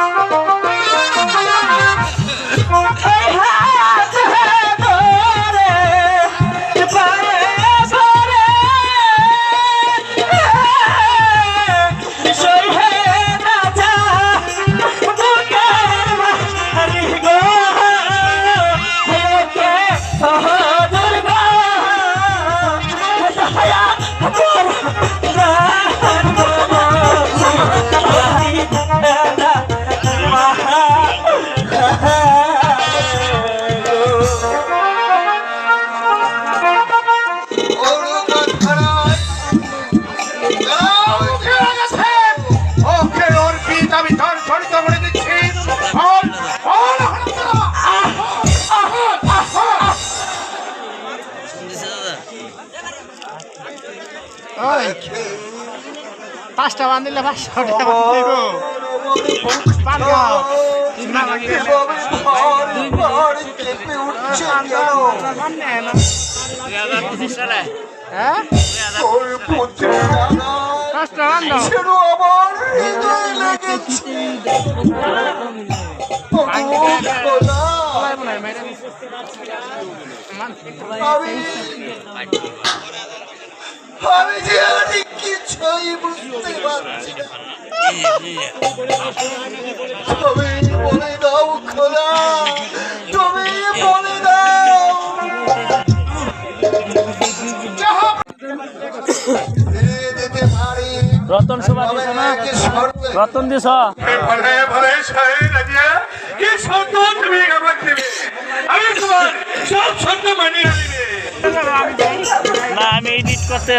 Música ওই। পাঁচটা বান্ধিলে পাঁচশো টাকা হ্যাঁ? পাঁচটা বান্ধব। আমি যে অনেক কিছুই বুঝতে পারছি না। তুমি বলে দাও খোলা তুমি বলে দাও। রতন না? রতন রাজিয়া কি তুমি আমাকে আমি তোমার সব শর্ত মানিয়ে না আমি এডিট করতে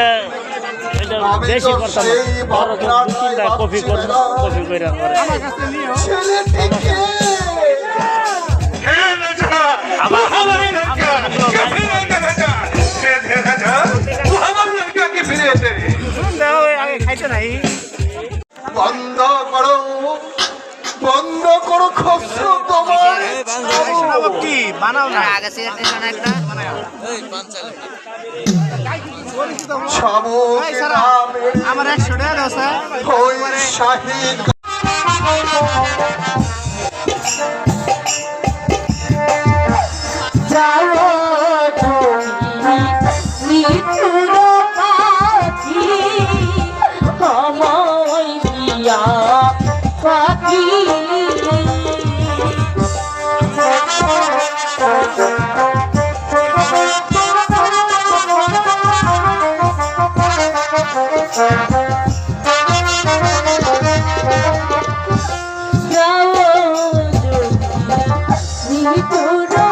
এটা বেশি করতাম দু তিনটা কপি করে কপি করে আবার- আছে এখানে একটা। আমার একশো টাকা Thank you. জীবন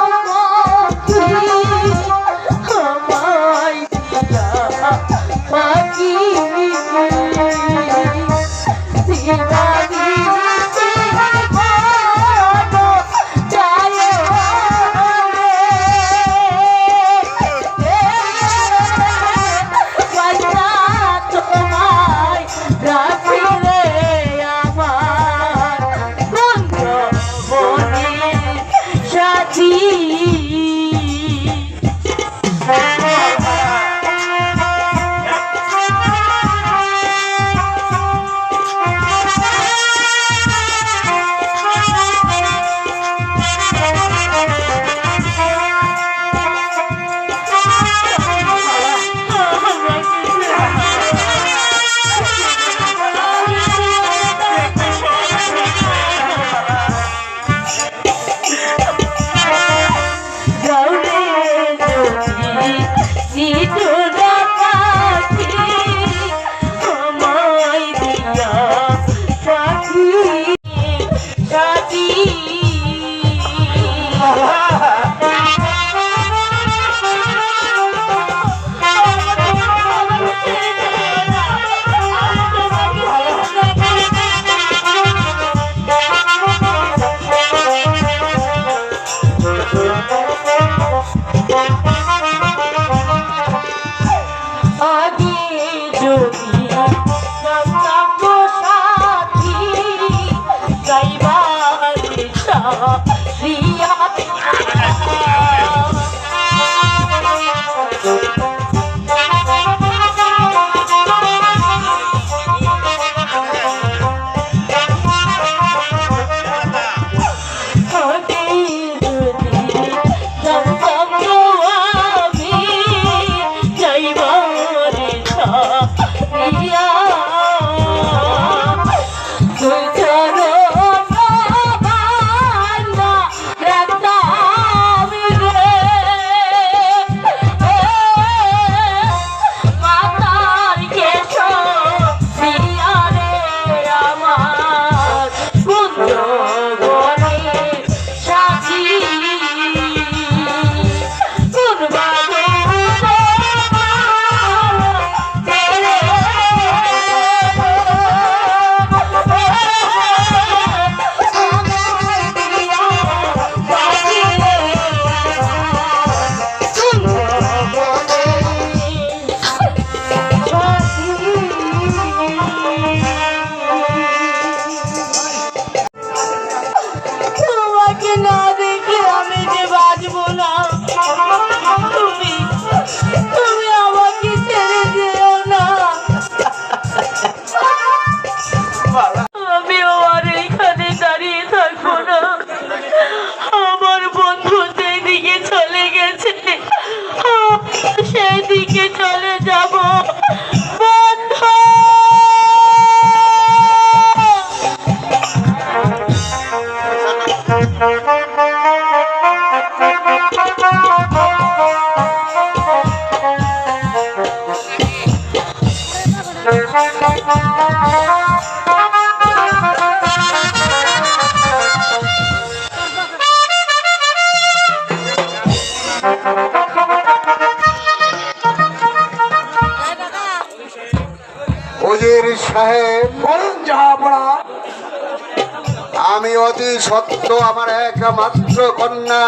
অতি সত্য আমার একমাত্র কন্যা।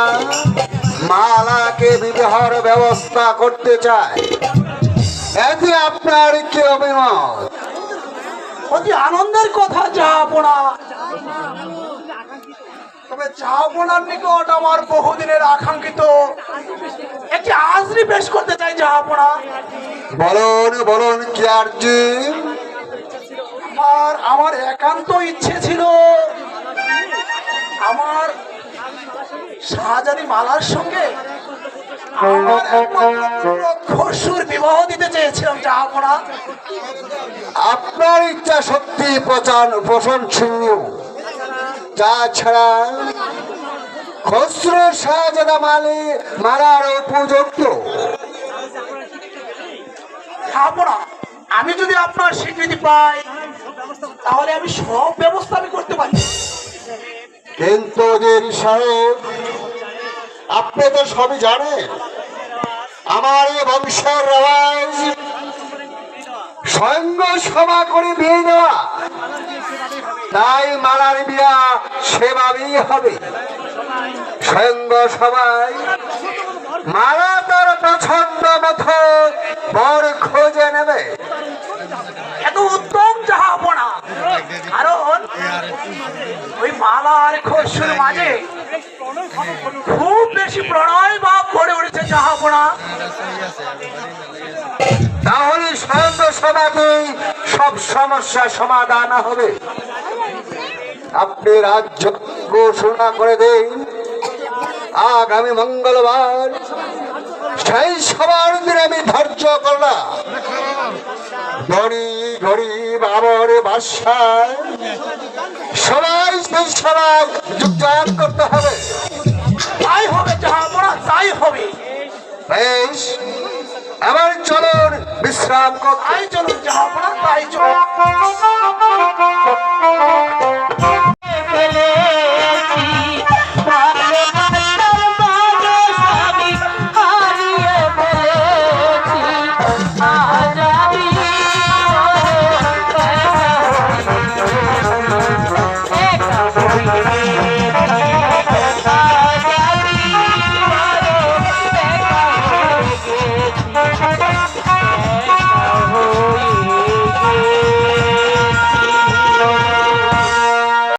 মালাকে বিবাহর ব্যবস্থা করতে চায়। এতে আপনার কি অভিমত? অতি আনন্দের কথা যাহাপনা তবে যাহাপনার নিকট আমার বহুদিনের আকাঙ্ক্ষিত একটি আজরি পেশ করতে চাই যাহাপনা বলুন বলুন কি আরজি? আমার আমার একান্ত ইচ্ছে ছিল আমার শাহজাদি মালার সঙ্গে আমার খসুর বিবাহ দিতে চেয়েছিলাম যাহাপনা আপনার ইচ্ছা সত্যি প্রচার প্রশংসনীয় তাছাড়া খসরু শাহজাদা মালি মারার উপযুক্ত। আমি যদি আপনার স্বীকৃতি পাই তাহলে আমি সব ব্যবস্থা আমি করতে পারি। কিন্তু সাহেব আপনি তো সবই জানেন, আমার এই বংশের রেওয়াজ সঙ্গ সভা করে বিয়ে দেওয়া, তাই মালার বিয়া সেভাবেই হবে। সঙ্গ সবাই মালা তার পছন্দ মতো বর খোঁজে নেবে। এত উত্তম যাহাপনা কারণ ওই মালা আর খসুর মাঝে খুব বেশি প্রণয় ভাব গড়ে উঠেছে তাহলে সঙ্গ সভাতেই সব সমস্যা সমাধান হবে। আপনি রাজ্য ঘোষণা করে দিন। আগামী মঙ্গলবার সেই সবার দিন আমি ধার্য করলাম ঘড়ি ঘড়ি বাবর বাসায়। সবাই সেই সবাই যোগদান করতে হবে। তাই হবে যাহা পড়া তাই হবে। বেশ আবার চলুন বিশ্রাম কর তাই চলুন যাহা পড়া তাই চলুন।